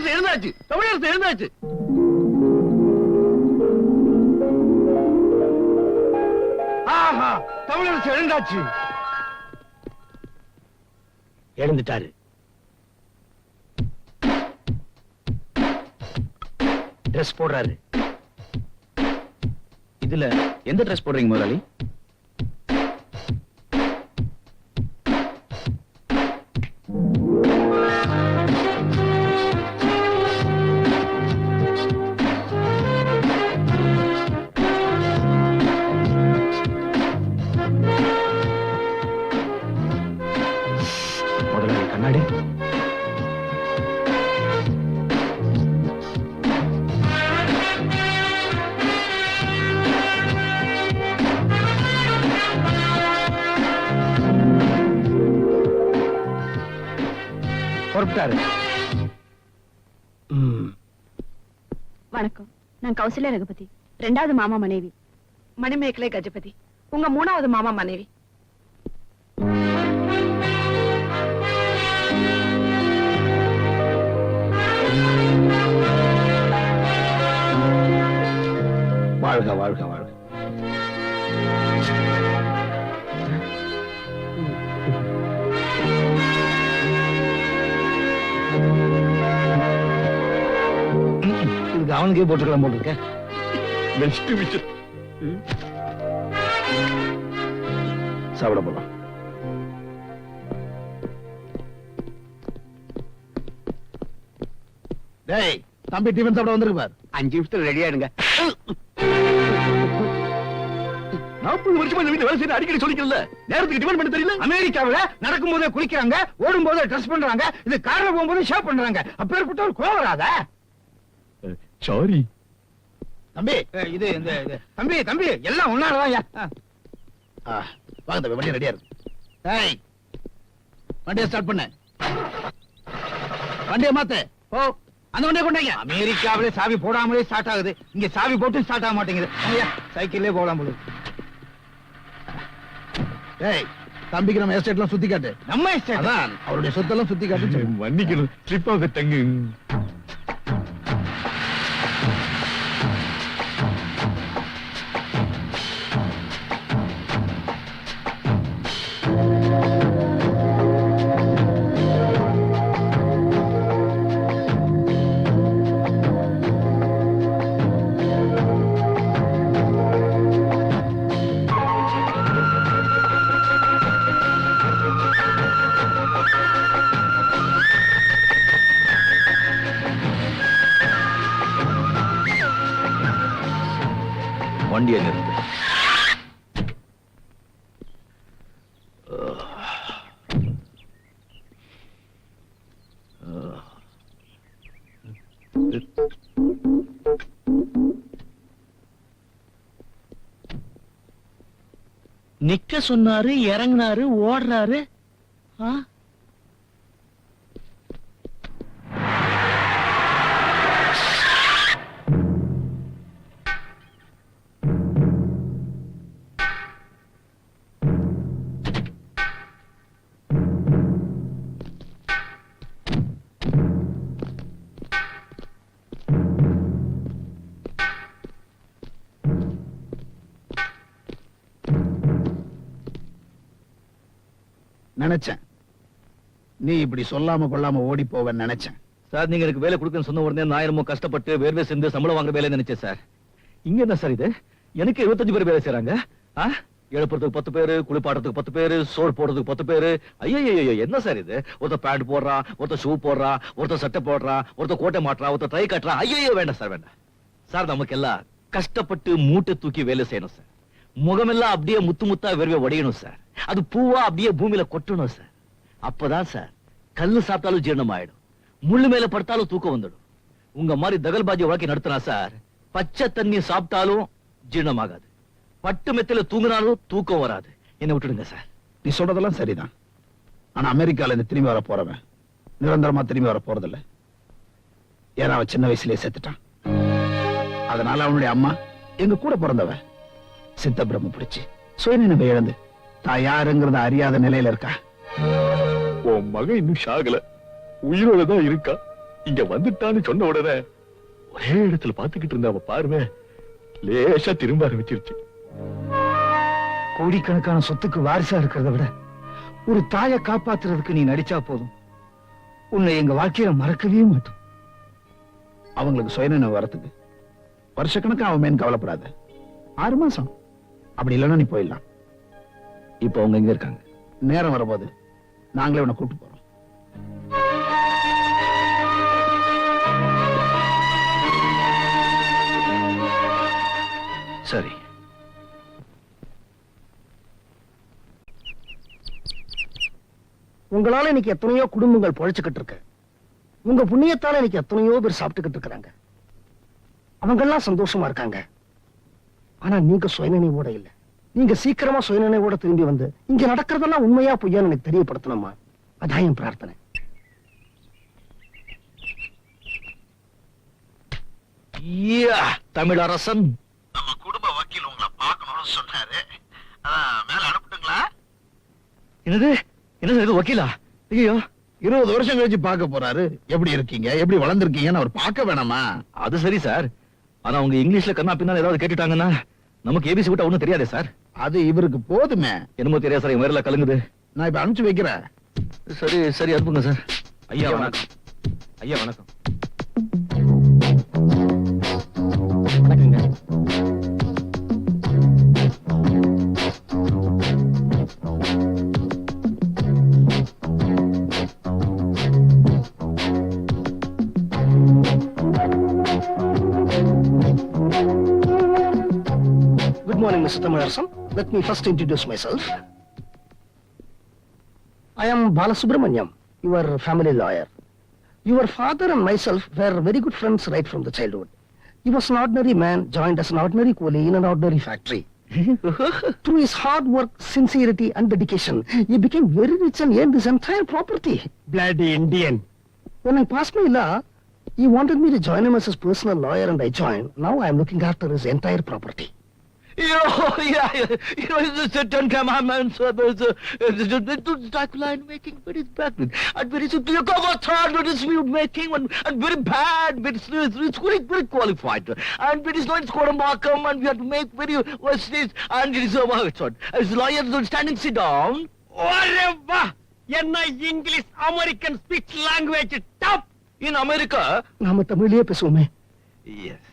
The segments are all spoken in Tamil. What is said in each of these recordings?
தமிழரசு எழுந்தாச்சு தமிழரசு எழுந்தாச்சு. ஆஹா தமிழரசு எழுந்தாச்சு. எழுந்துட்டாரு. ட்ரெஸ் போடுறாரு. இதுல எந்த ட்ரெஸ் போடுறீங்க முதலாளி? பாடு. பொறுப்பிட்டாரு. வணக்கம். நான் கௌசல்யா ரகுபதி. ரெண்டாவது மாமா மனைவி. மணிமேகலை கஜபதி. உங்க மூணாவது மாமா மனைவி. வாழ்க வாழ்க வாழ்க. இதுக்கு அவனுக்கே போட்டுக்கலாம் போட்டுருக்க பெஸ்ட் சாப்பிட போலாம். டேய் தம்பி டிஃபன் சாப்பிட வந்திருக்கு பார் அஞ்சு நிமிஷத்துல ரெடி ஆயிடுங்க. நாற்பது வருஷமா இந்த வீட்டுல வேலை செய்ய அடிக்கடி சொல்லிக்கல நேரத்துக்கு டிஃபன் பண்ண தெரியல? அமெரிக்காவுல நடக்கும் போதே குளிக்கிறாங்க ஓடும் போதே ட்ரெஸ் பண்றாங்க இது கார்ல போகும்போது ஷேப் பண்றாங்க. அப்பேற்பட்ட ஒரு கோவம் வராத. சாரி தம்பி இது இந்த. தம்பி தம்பி எல்லாம் ஒன்னாலதான் வாங்க தம்பி வண்டி ரெடியா இருக்கு டேய் வண்டியை ஸ்டார்ட் பண்ணு. வண்டியை மாத்து. ஓ அந்த வண்டியை கொண்டாங்க. அமெரிக்காவிலே சாவி போடாமலே ஸ்டார்ட் ஆகுது. இங்க சாவி போட்டு ஸ்டார்ட் ஆக மாட்டேங்குது. ஐயா சைக்கிள்லே போகலாம் போல டேய் தம்பிக்கு நம்ம எஸ்டேட்லாம் சுத்தி காட்டு நம்ம எஸ்டேட் அதான் அவருடைய சொத்தெல்லாம் சுத்தி காட்டு மன்னிக்கணும். ஸ்லிப் ஆக தங்கு வண்டியை நிறுத்து நிக்க சொன்னாரு இறங்குனாரு ஓடுறாரு ஆ? நினைச்சேன். நீ இப்படி சொல்லாம கொள்ளாம ஓடி போவன்னு நினைச்சேன். சார் நீங்க எனக்கு வேலை கொடுக்கன்னு சொன்ன உடனே நான் என்னமோ கஷ்டப்பட்டு வேர்வை சேர்ந்து சம்பளம் வாங்குற வேலை நினைச்சேன் சார். இங்க என்ன சார் இது? எனக்கு 25 பேர் வேலை செய்யறாங்க ஆ? எழுப்புறதுக்கு பத்து பேரு குளிப்பாடுறதுக்கு பத்து பேரு சோறு போடுறதுக்கு பத்து பேரு. ஐயோ என்ன சார் இது? ஒருத்தர் பேண்ட் போடுறான் ஒருத்தர் ஷூ போடுறான் ஒருத்தர் சட்டை போடுறான் ஒருத்தர் கோட்டை மாட்டுறான் ஒருத்தர் டை கட்டுறான் ஐயோ வேண்டாம் சார் வேண்டாம். சார் நமக்கு எல்லாம் கஷ்டப்பட்டு மூட்டை தூக்கி வேலை செய்யணும் சார். முகமெல்லாம் அப்படியே முத்து முத்தா வெறுவே உடையணும் சார் அது பூவா அப்படியே பூமியில கொட்டணும் சார் அப்பதான் சார் கல்லு சாப்பிட்டாலும் ஜீரணம் ஆயிடும் முள்ளு மேல படுத்தாலும் தூக்கம் வந்துடும். உங்க மாதிரி தகல்பாஜி வாழ்க்கை நடத்தினா சார் பச்சை தண்ணி சாப்பிட்டாலும் ஜீரணம் ஆகாது பட்டு மெத்தில தூங்கினாலும் தூக்கம் வராது. என்ன விட்டுடுங்க சார் நீ சொல்றதெல்லாம் சரிதான். ஆனா அமெரிக்கால இருந்து திரும்பி வர போறவன் நிரந்தரமா திரும்பி வர போறதில்ல. ஏன்னா அவன் சின்ன வயசுலயே செத்துட்டான் அதனால அவனுடைய அம்மா எங்க கூட பிறந்தவன் சித்த பிரம்ம பிடிச்சு சுயநினைவை இழந்து தான் யாருங்கிறத அறியாத நிலையில இருக்கா? உன் மகன் இன்னும் சாகல உயிரோட தான் இருக்கா? இங்க வந்துட்டான்னு சொன்ன உடனே ஒரே இடத்துல பாத்துக்கிட்டு இருந்த அவ பார்வை லேசா திரும்ப ஆரம்பிச்சிருச்சு. கோடிக்கணக்கான சொத்துக்கு வாரிசா இருக்கிறத விட ஒரு தாயை காப்பாத்துறதுக்கு நீ நடிச்சா போதும். உன்னை எங்க வாழ்க்கையில மறக்கவே மாட்டோம். அவங்களுக்கு சுயநினைவு வரத்துக்கு வருஷக்கணக்கா அவன் மேன் கவலைப்படாத. ஆறு மாசம். அப்படி இல்லைன்னா நீ போயிடலாம். இப்போ அவங்க எங்க இருக்காங்க? நேரம் வரும்போது நாங்களே உன்னை கூட்டு போறோம். சரி. உங்களால இன்னைக்கு எத்தனையோ குடும்பங்கள் பொழைச்சுக்கிட்டு இருக்கு. உங்க புண்ணியத்தால இன்னைக்கு எத்தனையோ பேர் சாப்பிட்டுக்கிட்டு இருக்கிறாங்க. அவங்க எல்லாம் சந்தோஷமா இருக்காங்க. ஆனா நீங்க சுயநினைவோட இல்ல. நீங்க சீக்கிரமா சுயநினைவோட திரும்பி வந்து இங்க நடக்கிறதெல்லாம் உண்மையா பொய்யான்னு எனக்கு தெரியப்படுத்தணுமா? அதான் என் பிரார்த்தனை. யா, தமிழரசன். நம்ம குடும்ப வக்கீல் உங்களை பார்க்கணும்னு சொன்னாரு. அதான் மேல அனுப்பிட்டுங்களா? என்னது? என்ன சார் இது வக்கீலா? ஐயோ இருபது வருஷம் கழிச்சு பார்க்க போறாரு. எப்படி இருக்கீங்க? எப்படி வளர்ந்துருக்கீங்கன்னு அவர் பார்க்க வேணாமா? அது சரி சார். ஆனா அவங்க இங்கிலீஷ்ல கண்ணா பின்னால ஏதாவது கேட்டுட்டாங்கன்னா நமக்கு ஏபிசி விட்டா ஒண்ணும் தெரியாதே சார். அது இவருக்கு போதுமே. என்னமோ தெரியாது சார் என் மேல கலங்குது. நான் இப்ப அனுப்பிச்சு வைக்கிறேன். சரி சரி அனுப்புங்க சார். ஐயா வணக்கம். ஐயா வணக்கம். வணக்கங்க. Mr. Tamilarsan. Let me first introduce myself. I am Balasubramanyam, your family lawyer. Your father and myself were very good friends right from the childhood. He was an ordinary man, joined as an ordinary coolie in an ordinary factory. Through his hard work, sincerity, and dedication, he became very rich and earned his entire property. Bloody Indian. When I passed my law, he wanted me to join him as his personal lawyer, and I joined. Now I am looking after his entire property You know, yeah, yeah, you know, it's the Ten Commandments, uh, there's a, it's like line making very bad, and very, so you cover third, what is we making, and, and very bad, but it's, it's, it's very, very qualified, and it is not score Markham, and we have to make very, what's this, and it is, uh, what's what, as lawyers are standing, sit down, என்ன English American speech language top in America, நாம தமிழ்லயே பேசுவோமே yes,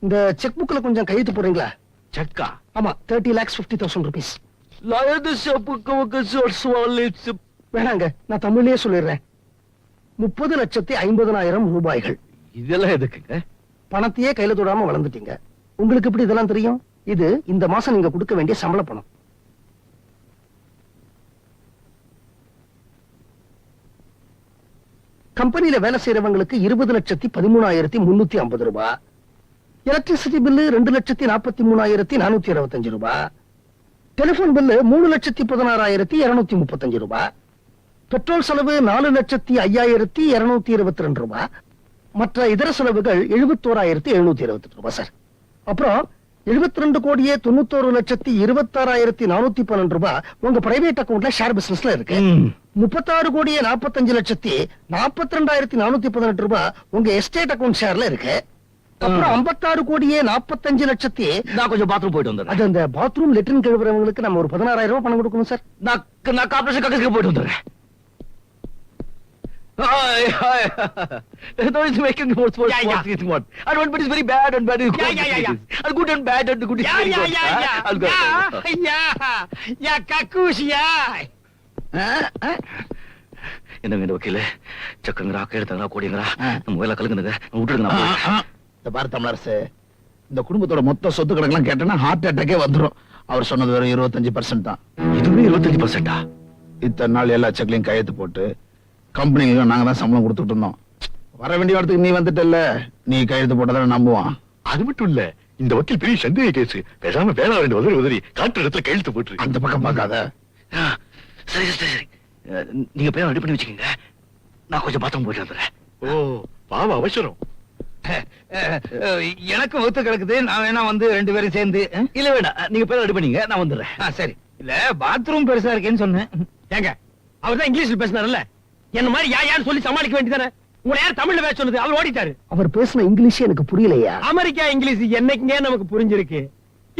இந்த செக் புக்ல கொஞ்சம் கையெழுத்து போடுறீங்களா? Chakka, ஆமா thirty lakhs fifty thousand rupees வேணாங்க நான் தமிழ்லயே சொல்லிடுறேன். முப்பது லட்சத்தி ஐம்பதனாயிரம் ரூபாய்கள். இதெல்லாம் எதுக்குங்க? பணத்தையே கையில தொடாம வளர்ந்துட்டீங்க. உங்களுக்கு எப்படி இதெல்லாம் தெரியும்? இது இந்த மாசம் நீங்க கொடுக்க வேண்டிய சம்பள பணம். கம்பெனில வேலை செய்யறவங்களுக்கு இருபது லட்சத்தி பதிமூணாயிரத்தி முன்னூத்தி ஐம்பது ரூபாய் எலக்ட்ரிசிட்டி பில்லு ரெண்டு லட்சத்தி நாற்பத்தி மூணாயிரத்தி நானூத்தி அறுபத்தஞ்சு ரூபாய் டெலிபோன் பில்லு மூணு லட்சத்தி பதினாறாயிரத்தி இருநூத்தி முப்பத்தஞ்சு ரூபாய் பெட்ரோல் செலவு நாலு லட்சத்தி ஐயாயிரத்தி இருநூத்தி இருபத்தி ரெண்டு ரூபாய் மற்ற இதர செலவுகள் எழுபத்தோராயிரத்தி எழுநூத்தி இருபத்தி ரூபாய் சார். அப்புறம் எழுபத்தி ரெண்டு கோடியே தொண்ணூத்தோரு லட்சத்தி இருபத்தாறாயிரத்தி நானூத்தி பன்னெண்டு ரூபாய் உங்க பிரைவேட் அக்கவுண்ட்ல ஷேர் பிசினஸ்ல இருக்கு. முப்பத்தாறு கோடியே நாற்பத்தஞ்சு லட்சத்தி நாற்பத்தி ரெண்டாயிரத்தி நானூத்தி பதினெட்டு ரூபாய் உங்க எஸ்டேட் அக்கவுண்ட் ஷேர்ல இருக்கு. அப்புறம் ஐம்பத்தாறு கோடியே நாற்பத்தஞ்சு லட்சத்தி நான் கொஞ்சம் பாத்ரூம் போயிட்டு வந்துடுறேன். அது அந்த பாத்ரூம் லெட்ரின் கழுவுறவங்களுக்கு நம்ம ஒரு பதினாறாயிரம் ரூபாய் பணம் கொடுக்கணும் சார். நான் நான் கார்பரேஷன் கக்கஸ்க்கு போயிட்டு வந்துடுறேன். no, it's making more sports, Yeah, sports, it's what. And one bit is very bad and bad is good. Yeah, yeah, yeah, And good and bad and good is very good. huh? I'll go. என்னங்க இந்த வக்கீல? சக்கங்கரா கேடுத்தாங்களா கோடிங்களா ஆ. நம்ம வேலை கலங்குதுங்க விட்டுடுங்க. இந்த பாரு தமிழரசு இந்த குடும்பத்தோட மொத்த சொத்து கணக்கெல்லாம் கேட்டேன்னா ஹார்ட் அட்டாக்கே வந்துரும். அவர் சொன்னது வெறும் இருபத்தஞ்சு பர்சன்ட் தான். இதுவே இருபத்தஞ்சு பர்சன்டா இத்தனை நாள் எல்லா செக்லையும் கையெழுத்து போட்டு கம்பெனிக்கு நாங்க தான் சம்பளம் கொடுத்துட்டு இருந்தோம். வர வேண்டிய இடத்துக்கு நீ வந்துட்டல்ல. நீ கையெழுத்து போட்டதான நம்புவான். அது மட்டும் இல்ல இந்த வக்கீல் பெரிய சந்தேக கேஸ். பேசாம வேலை ரெண்டு உதறி உதறி காட்டுற இடத்துல கையெழுத்து போட்டு அந்த பக்கம் பார்க்காத. சரி சரி சரி. நீங்க பேர் ரெடி பண்ணி வச்சுக்கோங்க. நான் கொஞ்சம் பாத்ரூம் போயிட்டு வந்துடுறேன். ஓ பாவ அவசரம். எனக்கு ஒத்து கிடக்குது. நான் வேணா வந்து ரெண்டு பேரும் சேர்ந்து இல்ல வேண்டாம் நீங்க பேர் ரெடி பண்ணீங்க. நான் வந்துடுறேன். சரி. இல்ல பாத்ரூம் பெருசா இருக்கேன்னு சொன்னேன். ஏங்க அவர் தான் இங்கிலீஷ்ல பேசினார்ல என்ன மாதிரி யா யான்னு சொல்லி சமாளிக்க வேண்டியதானே உங்களை யார் தமிழ்ல பேச சொன்னது? அவர் ஓடிட்டாரு. அவர் பேசின இங்கிலீஷே எனக்கு புரியலையா? அமெரிக்கா இங்கிலீஷ் என்னைக்குங்க நமக்கு புரிஞ்சிருக்கு?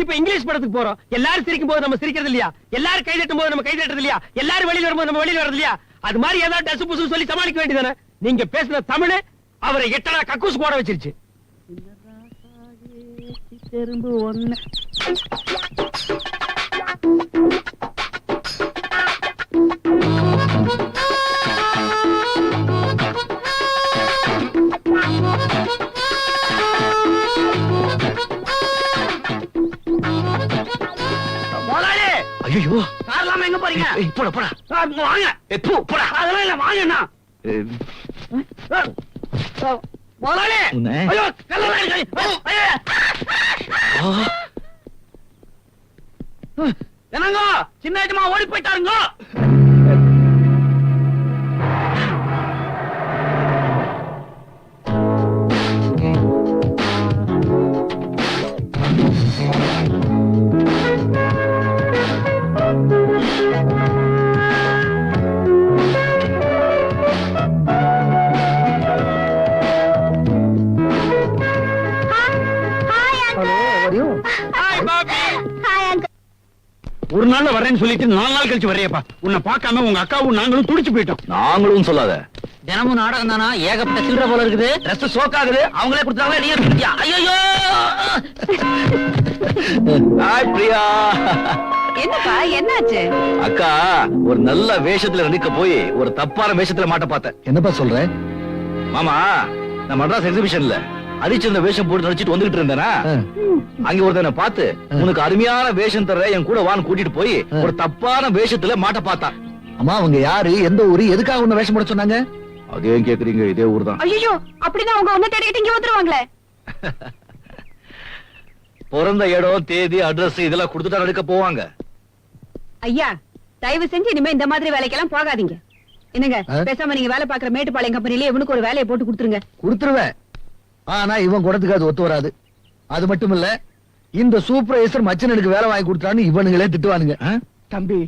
இப்ப இங்கிலீஷ் படத்துக்கு போறோம். எல்லாரும் சிரிக்கும் போது நம்ம சிரிக்கிறது இல்லையா? எல்லாரும் கை தட்டும் போது நம்ம கை தட்டுறது இல்லையா? எல்லாரும் வெளியில வரும்போது நம்ம வெளியில வரது இல்லையா? அது மாதிரி ஏதாவது டசு புசு சொல்லி சமாளிக்க வேண்டியதானே நீங்க பேசின தமிழ் அவரை எட்டனா கக்கூஸ் போட வச்சிருச்சு. முதலாளி ஐயோ கார் இல்லாம எங்க போறீங்க? போட போடா. வாங்க. ஏய், போ, போடா. அதெல்லாம் இல்ல வாங்கண்ணா ஏய், என்னங்க? சின்ன ஓடி போயிட்டாருங்க? ஒரு நாள்ல வரேன்னு சொல்லிட்டு நாலு நாள் கழிச்சு வரையப்பா உன்னை பார்க்காம உங்க அக்காவும் நாங்களும் துடிச்சு போயிட்டோம். நாங்களும் சொல்லாத. தினமும் நாடகம் தானா? ஏகப்பட்ட சில்லற போல இருக்குது. ட்ரெஸ் சோக் ஆகுது. அவங்களே கொடுத்தாங்க நீ எடுத்துட்டியா ஐயோ ஹாய் பிரியா. என்னப்பா என்னாச்சு? அக்கா ஒரு நல்ல வேஷத்துல நடிக்க போய் ஒரு தப்பான வேஷத்துல மாட்ட பார்த்தேன். என்னப்பா சொல்ற? மாமா நான் மெட்ராஸ் எக்ஸிபிஷன்ல அரிச்சந்த வேஷம் போட்டு நடிச்சிட்டு வந்துகிட்டு இருந்தேனா? அங்க ஒருத்தனை பார்த்து உனக்கு அருமையான வேஷம் தர என் கூட வான்னு கூட்டிட்டு போய் ஒரு தப்பான வேஷத்துல மாட்ட பார்த்தான். அம்மா அவங்க யாரு? எந்த ஊரு? எதுக்காக உன்ன வேஷம் போட சொன்னாங்க? அதே கேக்குறீங்க? இதே ஊர் தான் ஐயோ அப்படின்னா அவங்க ஒன்ன தேடிக்கிட்டு இங்க வந்துருவாங்களே. பிறந்த இடம் தேதி அட்ரஸ் இதெல்லாம் கொடுத்துட்டா நடிக்க போவாங்க. ஐயா தயவு செஞ்சு இனிமே இந்த மாதிரி வேலைக்கெல்லாம் போகாதீங்க. என்னங்க? பேசாம நீங்க வேலை பாக்குற மேட்டுப்பாளையம் கம்பெனில இவனுக்கு ஒரு வேலையை போட்டு கொடுத்துருங்க. கொடுத்துருவேன். ஆனா இவன் குணத்துக்கு அது ஒத்து வராது. அது மட்டும் இல்ல இந்த சூப்பர்வைசர் மச்சனனுக்கு வேலை வாங்கி கொடுத்தான்னு இவனுங்களே திட்டுவானுங்க? தம்பி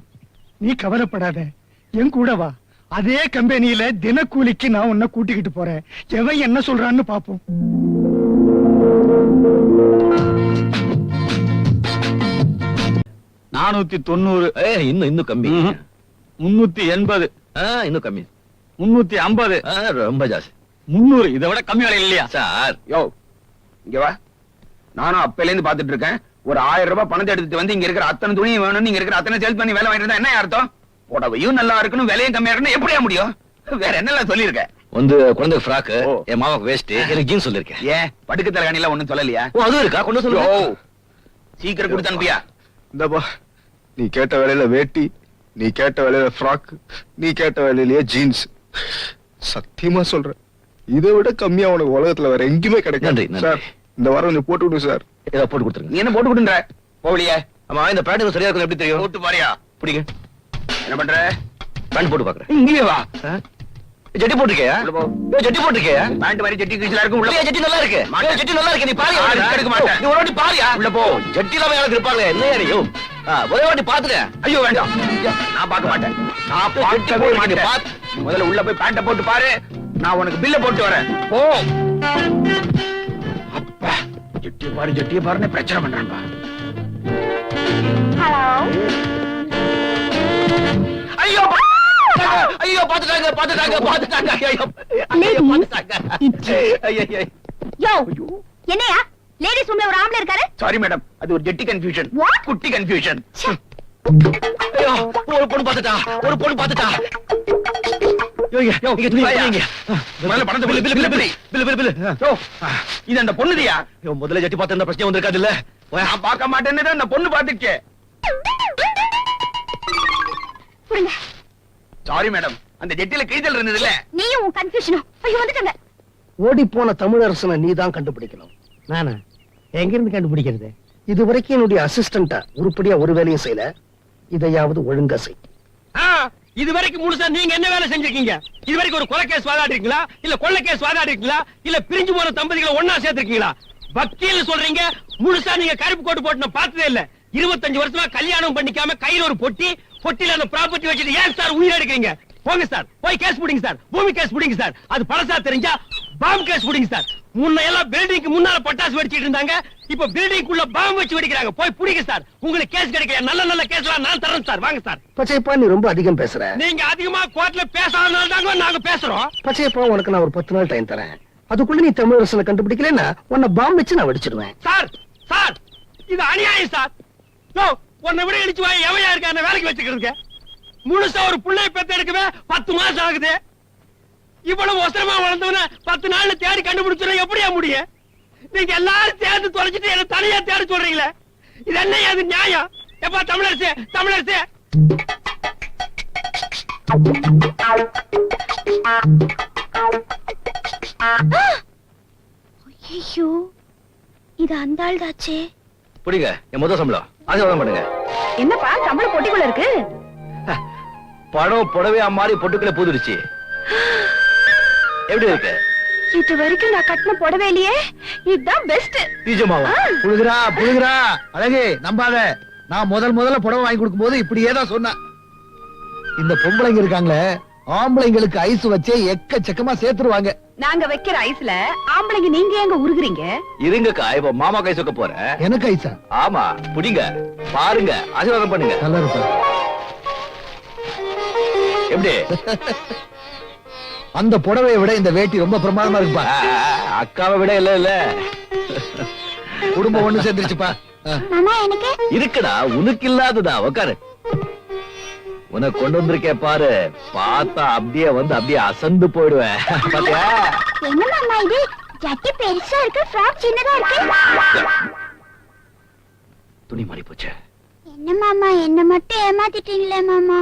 நீ கவலைப்படாத. என் கூட வா. அதே கம்பெனியில தினக்கூலிக்கு நான் உன்னை கூட்டிக்கிட்டு போறேன். எவன் என்ன சொல்றான்னு பாப்போம். நானூத்தி தொண்ணூறு இன்னும் இன்னும் கம்மி. முன்னூத்தி எண்பது ஆ, இன்னும் கம்மி. முன்னூத்தி ஐம்பது. ரொம்ப ஜாஸ்தி. முன்னூறு இதை விட கம்மி விலை இல்லையா? சார். யோ இங்க வா. நானும் அப்பையில இருந்து பாத்துட்டு இருக்கேன். ஒரு ஆயிரம் ரூபாய் பணத்தை எடுத்துட்டு வந்து இங்க இருக்கிற அத்தனை துணியும் வேணும் இங்க இருக்கிற அத்தனை சேல்ஸ் பண்ணி வேலை வாங்கிட்டு என்ன அர்த்தம்? புடவையும் நல்லா இருக்கணும் விலையும் கம்மியா இருக்கணும். எப்படியா முடியும்? வேற என்னெல்லாம் சொல்லியிருக்க? வந்து குழந்தை ஃப்ராக் ஓ. என் மாமாக்கு வேஸ்ட் எனக்கு ஜீன்ஸ் சொல்லிருக்கேன் ஏன்? படுக்க தலைகாணில ஒண்ணும் சொல்லலையா? ஓ அதுவும் இருக்கா? கொண்டு யோ சொல்லுங்க சீக்கிரம் கொடுத்து அனுப்பியா? இந்தப்பா நீ கேட்ட வேலையில வேட்டி நீ கேட்ட வேலையில ஃப்ராக் நீ கேட்ட வேலையிலேயே ஜீன்ஸ் சத்தியமா சொல்றேன். இதை விட கம்மியா உனக்கு உலகத்துல வேற எங்கேயுமே கிடைக்காது. சார் இந்த வாரம் கொஞ்சம் போட்டு விடு சார். இதை போட்டு கொடுத்துருங்க. நீ என்ன போட்டு கொடுன்ற போகலையே ஆமா இந்த பேண்ட் சரியா இருக்கும் எப்படி தெரியும்? போட்டு பாரியா பிடிங்க. என்ன பண்ற? பேண்ட் போட்டு பாக்குறேன் இங்கே வா. ஜட்டி போட்டிருக்கியா? ஜட்டி போட்டிருக்கியா? பேண்ட் மாதிரி ஜட்டி கிழிச்சலா இருக்கும் உள்ள ஜட்டி நல்லா இருக்கு. ஜட்டி நல்லா இருக்கு. நீ பாரு எடுக்க மாட்டேன். நீ ஒரு வாட்டி பாரியா? உள்ள போ. ஜட்டி இல்லாம யாராவது இருப்பாங்க இல்லையா நீ? ஆ, ஒரே வாட்டி பாத்துட்டேன் ஐயோ வேண்டாம். நான் பார்க்க மாட்டேன். நான் போட்டு மாட்டேன். முதல்ல உள்ள போய் பேண்ட போட்டு பாரு. நான் உனக்கு பில்ல போட்டு வரேன். போ. அப்பா ஜட்டிய பாரு ஜட்டிய பாருன்னு பிரச்சனை பண்றான்பா. ஐயோ ஐயோ பாத்துட்டாங்க பாத்துட்டாங்க பாத்துட்டாங்க ஐயோ பாத்துட்டாங்க யோ என்னையா? லேடிஸ் ரூம்ல ஒரு ஆம்பளை இருக்காரு? சாரி மேடம் அது ஒரு ஜெட்டி கன்ஃபியூஷன்? குட்டி கன்ஃபியூஷன் ஒரு பொண்ணு பாத்துட்டா ஒரு பொண்ணு பாத்துட்டா இது அந்த பொண்ணுதியா? முதல்ல ஜட்டி பார்த்து பிரச்சனை வந்திருக்காது இல்ல நான் பார்க்க மாட்டேன்னு தான் அந்த பொண்ணு பாத்துச்சே புடுங்க சாரி மேடம் அந்த ஜெட்டில கிழிதல் இருந்தது இல்ல நீயும் உன் கன்ஃபியூஷனும் ஐயோ வந்துட்டாங்க. ஓடி போன தமிழரசனை நீ தான் கண்டுபிடிக்கணும். நானா? எங்க இருந்து கண்டுபிடிக்கிறது? இது வரைக்கும் என்னுடைய அசிஸ்டண்டா உருப்படியா ஒரு வேலையும் செய்யல. இதையாவது ஒழுங்கா செய். இது வரைக்கும் முழுசா நீங்க என்ன வேலை செஞ்சிருக்கீங்க? இது வரைக்கும் ஒரு கொலை கேஸ் வாதாடிருக்கீங்களா? இல்ல கொள்ளை கேஸ் வாதாடிருக்கீங்களா? இல்ல பிரிஞ்சு போன தம்பதிகளை ஒன்னா சேர்த்திருக்கீங்களா? வக்கீல் சொல்றீங்க. முழுசா நீங்க கருப்பு கோட்டு போட்டு நான் பார்த்ததே இல்ல. இருபத்தஞ்சு வருஷமா கல்யாணம் பண்ணிக்காம கையில ஒரு பொட்டி பொட்டில அந்த ப்ராப்பர்ட்டி வச்சுட்டு ஏன் சார் உயிர் எடுக்கிறீங்க? போங்க சார் போய் கேஸ் பிடிங்க சார் பூமி கேஸ் பிடிங்க சார் அது பழசா தெரிஞ்சா பாம்பு கேஸ் பிடிங்க சார். முன்ன எல்லாம் பில்டிங்க்கு முன்னால பட்டாசு வெடிச்சிட்டு இருந்தாங்க. இப்ப பில்டிங் உள்ள பாம்பு வச்சு வெடிக்கிறாங்க. போய் பிடிங்க சார். உங்களுக்கு கேஸ் கிடைக்கல. நல்ல நல்ல கேஸ்லாம் நான் தரேன் சார். வாங்க சார். பச்சையப்பா நீ ரொம்ப அதிகம் பேசுற. நீங்க அதிகமா கோர்ட்ல பேசாதனால தாங்க நாங்க பேசுறோம். பச்சையப்பா உனக்கு நான் ஒரு பத்து நாள் டைம் தரேன். அதுக்குள்ள நீ தமிழரசனை கண்டுபிடிக்கலன்னா உன்னை பாம்பு வச்சு நான் வெடிச்சிடுவேன். சார் சார் இது அநியாயம் சார். உன்னை விட இடிச்சு வாய் எவையா இருக்க? வேலைக்கு வச்சுக்கிறதுக்கு முழுசா ஒரு பிள்ளைய பெத்த எடுக்கவே பத்து மாசம் ஆகுது. இவ்வளவு ஒசரமா வளர்ந்தவன பத்து நாள்ல தேடி கண்டுபிடிச்சுட எப்படியா முடியும் நீங்க எல்லாரும் சேர்ந்து தொலைச்சிட்டு என்ன தனியா தேட சொல்றீங்களே? இது என்ன அது நியாயம்? எப்பா தமிழரசு தமிழரசு. ஐயோ இது அந்த ஆள் தாச்சே பிடிங்க என் முதல் சம்பளம். ஆசீர்வாதம் பண்ணுங்க. என்னப்பா சம்பளம் பொட்டிக்குள்ள இருக்கு? படம் புடவையா மாறி பொட்டுக்களை பூதுருச்சு எப்படி இருக்கு? இது வரைக்கும் நான் கட்டின புடவையிலேயே இதுதான் பெஸ்ட் நிஜமாவா? புழுகிறா புழுகிறா. அழகு நம்பாத. நான் முதல் முதல்ல புடவை வாங்கி கொடுக்கும் போது இப்படியே தான் சொன்னேன். இந்த பொம்பளைங்க இருக்காங்களே ஆம்பளைங்களுக்கு ஐஸ் வச்சே எக்கச்சக்கமா சேர்த்துருவாங்க. நாங்க வைக்கிற ஐஸ்ல ஆம்பளைங்க நீங்க எங்க உருகுறீங்க? இருங்கக்கா இப்ப மாமா கை சொக்க போறேன். எனக்கு ஐஸா? ஆமா. புடிங்க. பாருங்க. ஆசீர்வாதம் பண்ணுங்க. நல்லா இருப்பா எப்படி? அந்த புடவையை விட இந்த வேட்டி ரொம்ப பிரமாதமா இருக்குப்பா. அக்காவை விட இல்ல இல்ல. குடும்பம் ஒண்ணு சேர்ந்துருச்சுப்பா. இருக்குடா உனக்கு இல்லாததா உக்காரு. உனக்கு கொண்டு வந்திருக்கேன் பாரு பார்த்தா அப்படியே வந்து அப்படியே அசந்து போயிடுவேன். பாத்தியா? ஜட்டி பெருசா இருக்கு ஃப்ராக் சின்னதா இருக்கு. துணி மாறி போச்சு. என்ன மாமா என்ன மட்டும் ஏமாத்திட்டீங்களே மாமா?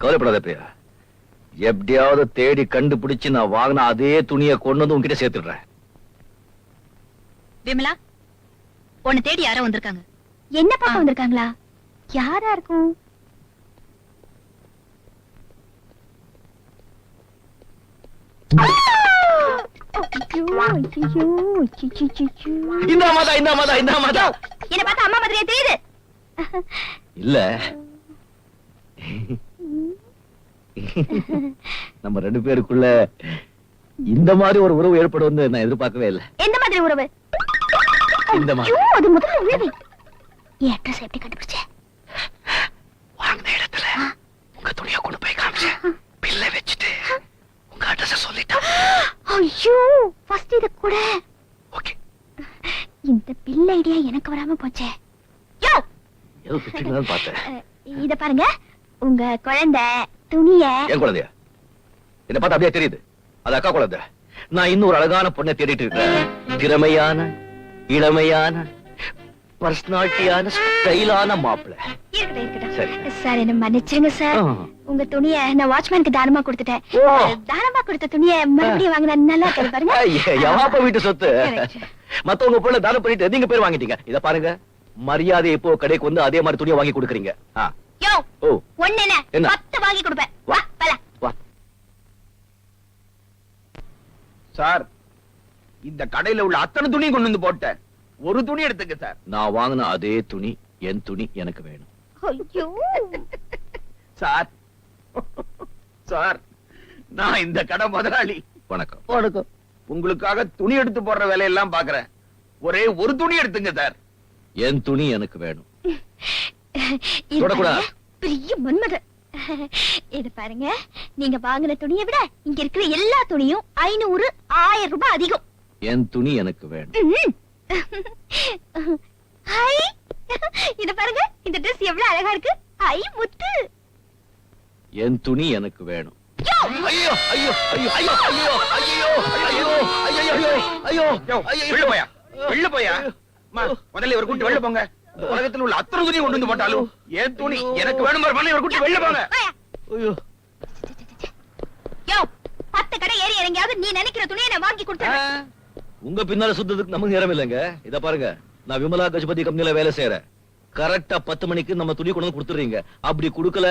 கவலைப்படாத பிரியா. எப்படியாவது தேடி கண்டுபிடிச்சு நான் வாங்கின அதே துணியை கொண்டு வந்து உன்கிட்ட சேர்த்துடுறேன். விமலா உன்னை தேடி யாரோ வந்திருக்காங்க. என்ன பார்க்க வந்திருக்காங்களா? யாரா இருக்கும்? ஐயோ, ஐயையோ, ஐயையையோ. இந்த மாதா இந்த மாதா இந்த மாதா என்ன பார்த்தா அம்மா மாதிரியே தெரியுது. இல்ல. நம்ம ரெண்டு பேருக்குள்ள இந்த மாதிரி ஒரு உறவு ஏற்படும் நான் எதிர்பார்க்கவே இல்லை. எந்த மாதிரி உறவு? இந்த மாதிரி. அது முதல்ல உறவு. என் அட்ரஸ் எப்படி கண்டுபிடிச்ச? வாங்கின இடத்துல உங்க துணியை கொண்டு போய் காமிச்சேன் பில்லை வச்சுட்டு உங்க அட்ரஸ் சொல்லிட்டேன் ஐயோ ஃபர்ஸ்ட் இத கூட. ஓகே. இந்த பில் ஐடியா எனக்கு வராம போச்சே. யோ! ஏதோ திட்டினாலும் பார்த்தேன். இத பாருங்க. உங்க குழந்தை துணிய? என் குழந்தையா? என்ன பார்த்தா அப்படியே தெரியுது. அது அக்கா குழந்தை. நான் இன்னும் ஒரு அழகான பொண்ணை தேடிட்டு இருக்கேன் திறமையான இளமையான பர்சனாலிட்டியான ஸ்டைலான மாப்பிள்ளை. இருக்கட்டும் சரி. இருக்கட்டும். சார். என்ன மன்னிச்சிருங்க சார். உங்க துணிய நான் வாட்ச்மேனுக்கு தானமா கொடுத்துட்டேன். ஓ. தானமா கொடுத்த துணிய மறுபடியும் வாங்கினா நல்லா இருக்காது பாருங்க. எவாப்ப வீட்டு சொத்து. Correct. மத்தவங்க பொருளை தானம் பண்ணிட்டு நீங்க பேர் வாங்கிட்டீங்க. இத பாருங்க. மரியாதை இப்போ கடைக்கு வந்து அதே மாதிரி துணியை வாங்கி கொடுக்குறீங்க. ஆ, யோ ஓ. ஒண்ணு என்ன? பத்து வாங்கி கொடுப்பேன். வா. போலாம். வா. சார் இந்த கடையில உள்ள அத்தனை துணியும் கொண்டு வந்து போட்டேன். ஒரு துணி எடுத்துக்க சார். நான் வாங்கின அதே துணி என் துணி எனக்கு வேணும். ஐயோ. சார் சார் நான் இந்த கடை முதலாளி. வணக்கம். வணக்கம். உங்களுக்காக துணி எடுத்து போடுற வேலையெல்லாம் பாக்குறேன். ஒரே ஒரு துணி எடுத்துங்க சார். என் துணி எனக்கு வேணும். தொடக்கூடாது. பெரிய மன்மத இது பாருங்க நீங்க வாங்கின துணியை விட இங்க இருக்கிற எல்லா துணியும் ஐநூறு ஆயிரம் ரூபாய் அதிகம் என் துணி எனக்கு வேணும். ஹை இது பாருங்க இந்த Dress எவ்வளவு அழகா இருக்கு ஐ முத்து என் துணி எனக்கு வேணும் யோ! ஐயோ ஐயோ ஐயோ ஐயோ ஐயோ ஐயோ ஐயோ ஐயோ ஐயோ யோ, வெளில போயா வெளில போயா முதல்ல இவர் கூட்டி வெளில போங்க உலகத்துல உள்ள அத்தனை துணியும் கொண்டு வந்து போட்டாலும் என் துணி? எனக்கு வேணும் முதல்ல இவர் கூட்டி வெளில போங்க. ஐயோ. யோ பத்து கடை ஏறி இறங்கியாவது நீ நினைக்கிற துணியை நான் வாங்கி கொடுத்துறேன். உங்க பின்னால சுத்ததுக்கு நமக்கு நேரம் இல்லைங்க. இத பாருங்க. நான் விமலா கஜபதி கம்பெனில வேலை செய்யறேன் கரெக்டா பத்து மணிக்கு நம்ம துணி கொண்டு வந்து கொடுத்துறீங்க. அப்படி கொடுக்கல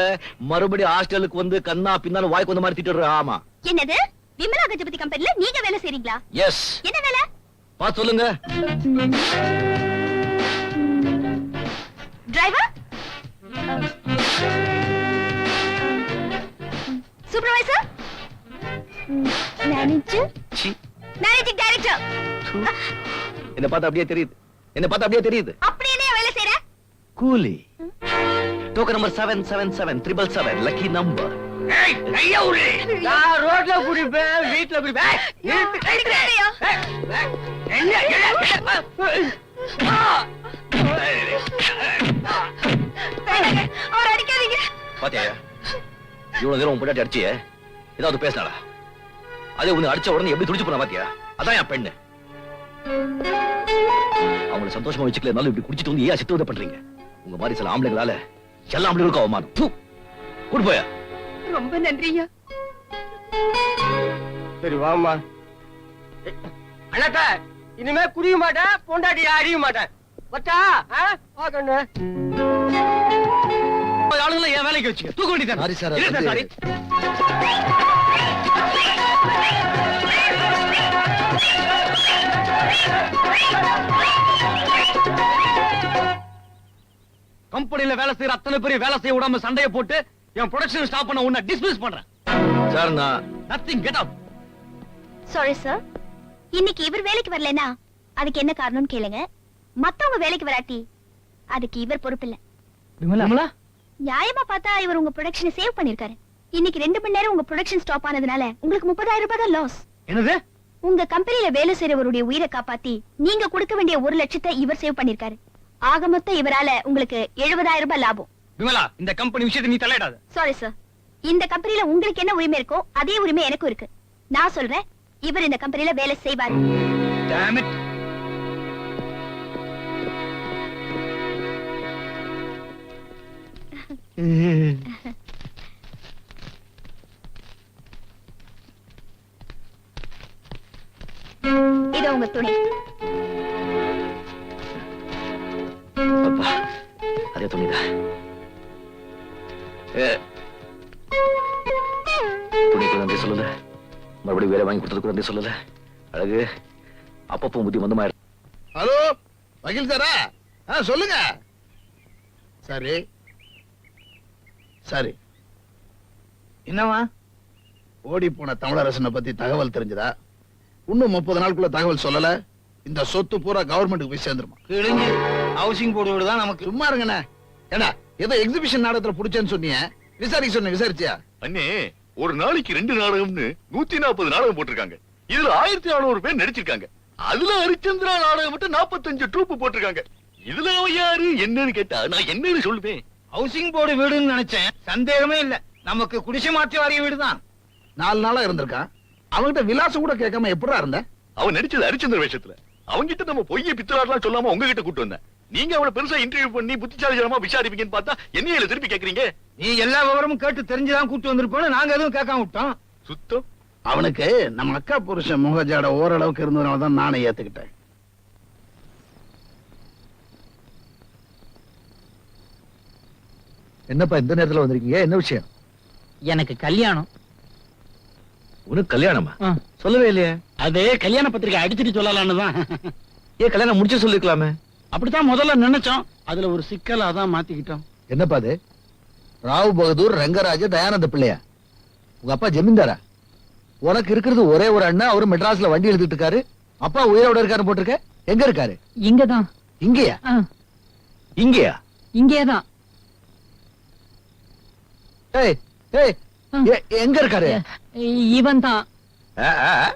மறுபடியும் ஹாஸ்டலுக்கு வந்து கண்ணா பின்னால வாய்க்கு வந்த மாதிரி திட்டுறேன் ஆமா. என்னது? விமலா கஜபதி கம்பெனில நீங்க வேலை செய்றீங்களா? எஸ் என்ன வேலை? பார்த்து சொல்லுங்க. சூப்பர்வைசர் என்ன பார்த்தா அப்படியே தெரியுது என்ன பார்த்தா அப்படியே தெரியுது அப்படியே என்ன வேலை செய்யற கூலி token number seven seven seven triple seven lucky number அவர் அடிக்காதீங்க பாத்தியா? இவ்வளவு நேரம் உன் பொண்டாட்டி அடிச்சியே? ஏதாவது பேசினாளா? அதே உன்னை அடிச்ச உடனே எப்படி துடிச்சு போனா பாத்தியா? அதான் என் பெண்ணு. அவங்கள சந்தோஷமா வச்சுக்கலனாலும் இப்படி குடிச்சிட்டு வந்து ஏன் சித்து உதவி பண்றீங்க? உங்க மாதிரி சில ஆம்பளைங்களால எல்லா ஆம்பளைங்களுக்கும் அவமானம். கூட்டு போயா? ரொம்ப நன்றி ஐயா சரி வாமா அண்ணாத்த இனிமே குடிக்க மாட்டேன் பொண்டாட்டி அடிக்க மாட்டேன். வச்சா கண்ணு. ஆளுங்களை என் வேலைக்கு வச்சுக்க. தூக்க வேண்டியது சாரி கம்பெனில வேலை செய்யற அத்தனை பேரும் வேலை செய்ய விடாம சண்டைய போட்டு என் ப்ரொடக்ஷன் ஸ்டாப் பண்ண உன்னை டிஸ்மிஸ் பண்றேன். சார் நான் nothing get up sorry sir இன்னைக்கு இவர் வேலைக்கு வரலனா அதுக்கு என்ன காரணம்னு கேளுங்க. மத்தவங்க வேலைக்கு வராட்டி அதுக்கு இவர் பொறுப்பில்ல. விமலா. நியாயமா பார்த்தா இவர் உங்க ப்ரொடக்ஷனை சேவ் பண்ணிருக்காரு. இன்னைக்கு ரெண்டு மணி நேரம் உங்க ப்ரொடக்ஷன் ஸ்டாப் ஆனதுனால உங்களுக்கு முப்பதாயிரம் ரூபாய் தான் லாஸ் என்னது? உங்க கம்பெனில வேலை செய்யறவருடைய உயிரை காப்பாத்தி நீங்க கொடுக்க வேண்டிய ஒரு லட்சத்தை இவர் சேவ் பண்ணிருக்காரு. ஆக மொத்தம் இவரால உங்களுக்கு எழுபதாயிரம் ரூபாய் லாபம். விமலா இந்த கம்பெனி விஷயத்தை நீ தலையிடாத. சாரி சார் இந்த கம்பெனில உங்களுக்கு என்ன உரிமை இருக்கோ அதே உரிமை எனக்கும் இருக்கு. நான் சொல்றேன் இவர் இந்த கம்பெனில வேலை செய்வார். இது உங்க துணை. அப்பா அதே துணிதான். துணிக்கு நன்றி சொல்லல மறுபடியும் வேலை வாங்கி கொடுத்ததுக்கு நன்றி சொல்லல. அழகு அப்பப்போ புத்தி மந்தமாயிடும் ஹலோ வக்கீல் சாரா? ஆ சொல்லுங்க. சரி. சரி. என்னவா ஓடி போன தமிழரசனை பத்தி தகவல் தெரிஞ்சதா? இன்னும் முப்பது நாளுக்குள்ள தகவல் சொல்லல. இந்த சொத்து பூரா கவர்மெண்ட்டுக்கு போய் சேர்ந்துருமா? கிழிஞ்சு ஹவுசிங் போர்டு தான் நமக்கு. சும்மா இருங்கண்ணே. ஏடா ஏதோ எக்ஸிபிஷன் நாடகத்துல புடிச்சேன்னு சொன்னீங்க விசாரிக்க சொன்ன விசாரிச்சியா? அண்ணே ஒரு நாளைக்கு ரெண்டு நாடகம்னு நூத்தி நாற்பது நாடகம் போட்டிருக்காங்க. இதுல ஆயிரத்தி நானூறு பேர் நடிச்சிருக்காங்க. அதுல ஹரிச்சந்திரா நாடகம் மட்டும் நாற்பத்தஞ்சு ட்ரூப் போட்டிருக்காங்க. இதுல அவன் யாரு? என்னன்னு கேட்டா நான் என்னன்னு சொல்லுவேன் ஹவுசிங் போர்டு வீடுன்னு நினைச்சேன். சந்தேகமே இல்ல. நமக்கு குடிசை மாற்றி வாரிய வீடு தான். நாலு நாளா இருந்திருக்கான். அவன்கிட்ட விலாசம் கூட கேட்காம எப்படா இருந்த? அவன் நடிச்சது ஹரிச்சந்திர வேஷத்துல. அவன்கிட்ட நம்ம பொய்ய பித்தலாட்லாம் சொல்லாம உங்ககிட்ட கூட்டு வந்தேன். நீங்க அவனை பெருசா இன்டர்வியூ பண்ணி புத்திசாலித்தனமா விசாரிப்பீங்கன்னு பார்த்தா என்னையில திருப்பி கேக்குறீங்க? நீ எல்லா விவரமும் கேட்டு தெரிஞ்சுதான் கூட்டு வந்திருப்போம் நாங்க எதுவும் கேட்காம விட்டோம். சுத்தம்? அவனுக்கு நம்ம அக்கா புருஷன் முகஜாட ஓரளவுக்கு இருந்ததுனால தான் நானே ஏத்துக்கிட்டேன். என்னப்பா இந்த நேரத்துல வந்திருக்கீங்க? என்ன விஷயம்? எனக்கு கல்யாணம். உனக்கு கல்யாணமா. சொல்லவே இல்லையே. அது கல்யாண பத்திரிக்கை அடிச்சிட்டு சொல்லலாம்னு தான். ஏன் கல்யாணம் முடிச்சு சொல்லிருக்கலாமே அப்படித்தான் முதல்ல நினைச்சோம். அதுல ஒரு சிக்கல் அதான் மாத்திக்கிட்டோம். என்னப்பா அது? ராவ் பகதூர் ரங்கராஜ தயானந்த பிள்ளையா? உங்க அப்பா ஜமீன்தாரா? உனக்கு இருக்கிறது ஒரே ஒரு அண்ணன் அவரு மெட்ராஸ்ல வண்டி எழுதிட்டு இருக்காரு. அப்பா உயிரோட இருக்காரு போட்டிருக்க? எங்க இருக்காரு? இங்கதான். இங்கயா? இங்கயா? இங்கேதான் ஏய் ஏய் எங்க இருக்காரு? இவன் தான் ஆ, ஆ, ஆ.